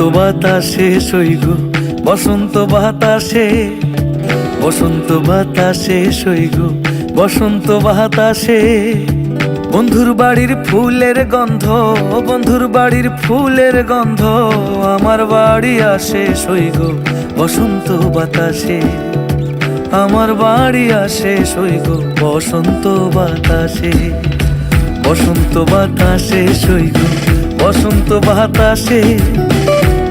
বাতাসে সইগ বসন্ত বাতাসে বসন্ত বাতাসে সইগ বসন্ত বাতাসে। বন্ধুর বাড়ির ফুলের গন্ধ, বন্ধুর বাড়ির ফুলের গন্ধ, আমার বাড়ি আসে সইগ বসন্ত বাতাসে। আমার বাড়ি আসে সইগ বসন্ত বাতাসে। বসন্ত বাতাসে সইগ বসন্ত বাতাসে।